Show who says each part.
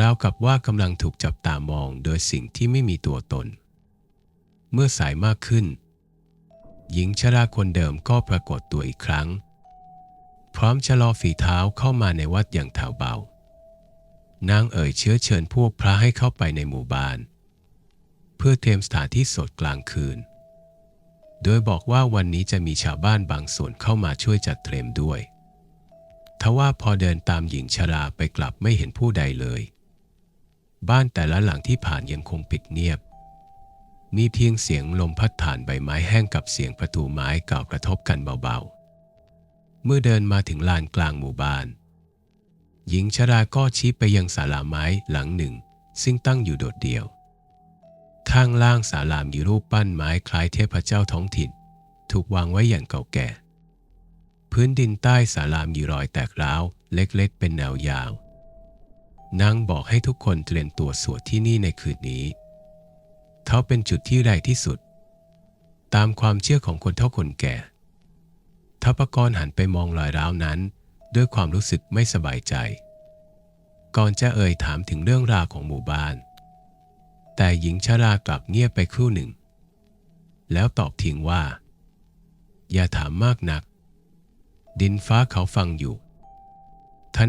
Speaker 1: ราวกับว่ากำลังถูกจับตามองโดยสิ่งที่ไม่มีตัวตน เมื่อสายมากขึ้น หญิงชราคนเดิมก็ปรากฏตัวอีกครั้ง พร้อมชะลอฝีเท้าเข้ามาในวัดอย่างแถวเบานางเอ่ยเชื้อเชิญพวกพระให้เข้าไปในหมู่บ้าน เพื่อเตรียมสถานที่สดกลางคืน โดยบอกว่าวันนี้จะมีชาวบ้านบางส่วนเข้ามาช่วยจัดเตรียมด้วยทว่าพอเดินตามหญิงชราไปกลับไม่เห็นผู้ใดเลย บ้านแต่ละหลังที่ผ่านยังคงปิดเงียบ มีเพียงเสียงลมพัดผ่านใบไม้แห้งกับเสียงประตูไม้เก่ากระทบกันเบาๆ เมื่อเดินมาถึงลานกลางหมู่บ้าน หญิงชราก็ชี้ไปยังศาลาไม้หลังหนึ่ง ซึ่งตั้งอยู่โดดเดี่ยว ข้างล่างศาลามีรูปปั้นไม้คล้ายเทพเจ้าท้องถิ่น ถูกวางไว้อย่างเก่าแก่ พื้นดินใต้ศาลามีรอยแตกร้าว เล็กๆ เป็นแนวยาว นางบอกให้ทุกคนเตรียมตัวสวดที่นี่ในคืนนี้ เขาเป็นจุดที่ใดที่สุด ตามความเชื่อของคนเฒ่าคนแก่ทัพกรหันไปมองรอยร้าวนั้น ด้วยความรู้สึกไม่สบายใจ ก่อนจะเอ่ยถามถึงเรื่องราวของหมู่บ้าน แต่หญิงชรากลับเงียบไปครู่หนึ่ง แล้วตอบทิ้งว่า อย่าถามมากนัก ดินฟ้าเขาฟังอยู่ทนา